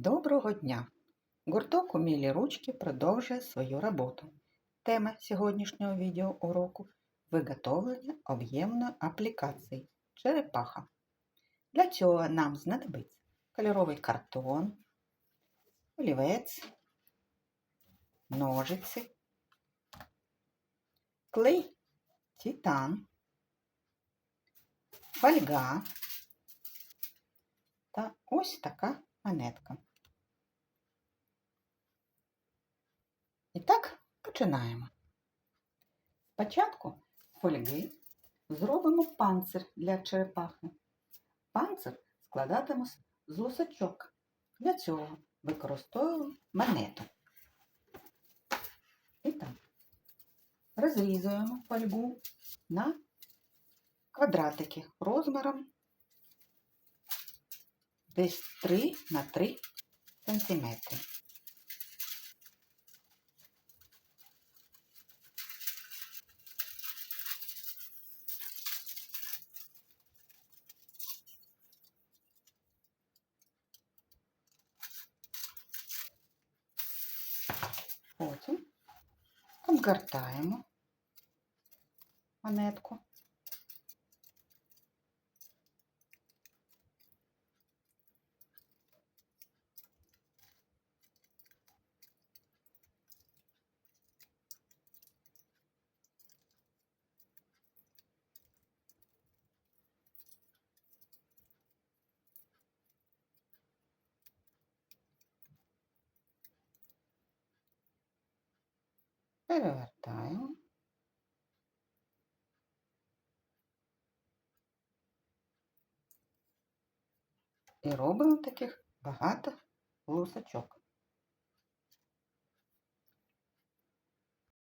Доброго дня! Гурток «Умілі ручки продовжує свою роботу. Тема сьогоднішнього відеоуроку – виготовлення об'ємної аплікації черепаха. Для цього нам знадобиться кольоровий картон, олівець, ножиці, клей титан, фольга та ось така монетка. І так, починаємо. Спочатку фольги зробимо панцир для черепахи. Панцир складатиме з лусачок. Для цього використовуємо монету. І так, розрізуємо фольгу на квадратики розміром десь 3 на 3 сантиметри. Потім обгортаємо монетку. Перевертаємо. І робимо таких багато лусочок.